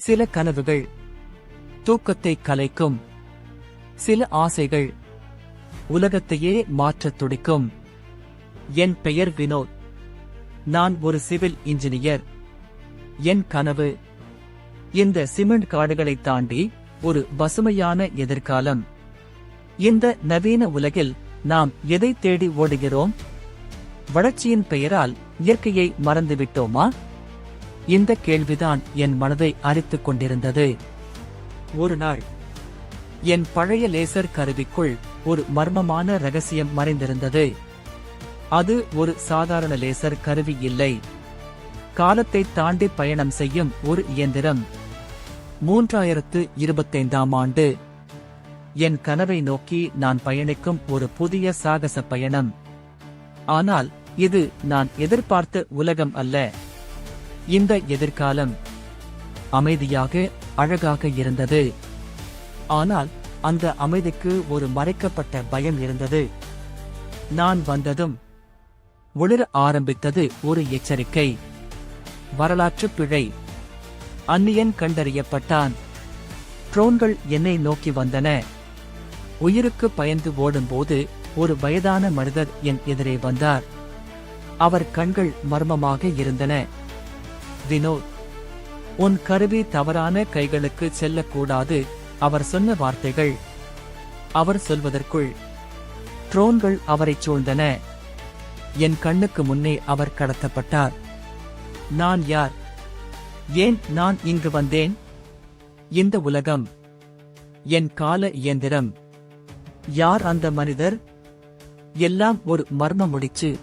சில கனவுகள் தூக்கத்தை கலைக்கும் சில ஆசைகள் உலகத்தையே மாற்றத் துடிக்கும். என் பெயர் வினோத். நான் ஒரு சிவில் இன்ஜினியர். என் கனவு இந்த சிமெண்ட் காடுகளை தாண்டி ஒரு பசுமையான எதிர்காலம். இந்த நவீன உலகில் நாம் எதை தேடி ஓடுகிறோம்? வளர்ச்சியின் பெயரால் இயற்கையை மறந்துவிட்டோமா? இந்த கேள்விதான் என் மனதை அரித்துக் கொண்டிருந்தது. ஒரு நாள் என் பழைய லேசர் கருவிக்குள் ஒரு மர்மமான ரகசியம் மறைந்திருந்தது. அது ஒரு சாதாரண லேசர் கருவி இல்லை. காலத்தை தாண்டி பயணம் செய்யும் ஒரு இயந்திரம். மூன்றாயிரத்து இருபத்தைந்தாம் ஆண்டு. என் கனவை நோக்கி நான் பயணிக்கும் ஒரு புதிய சாகச பயணம். ஆனால் இது நான் எதிர்பார்த்த உலகம் அல்ல. இந்த எதிர்காலம் அமைதியாக அழகாக இருந்தது. ஆனால் அந்த அமைதிக்கு ஒரு மறைக்கப்பட்ட பயம் இருந்தது. நான் வந்ததும் ஒளிர ஆரம்பித்தது ஒரு எச்சரிக்கை. வரலாற்று பிழை. அந்நியன் கண்டறியப்பட்டான். ட்ரோன்கள் என்னை நோக்கி வந்தன. உயிருக்கு பயந்து ஓடும்போது ஒரு வயதான மனிதர் என் எதிரே வந்தார். அவர் கண்கள் மர்மமாக இருந்தன. வினோத் உன் கருவி தவறான கைகளுக்கு செல்லக்கூடாது அவர் சொன்ன வார்த்தைகள். அவர் சொல்வதற்குள் ட்ரோன்கள் அவரைச் சூழ்ந்தன. என் கண்ணுக்கு முன்னே அவர் கடத்தப்பட்டார். நான் யார்? ஏன் நான் இங்கு வந்தேன்? இந்த உலகம் என் கால இயந்திரம். யார் அந்த மனிதர்? எல்லாம் ஒரு மர்ம முடிச்சு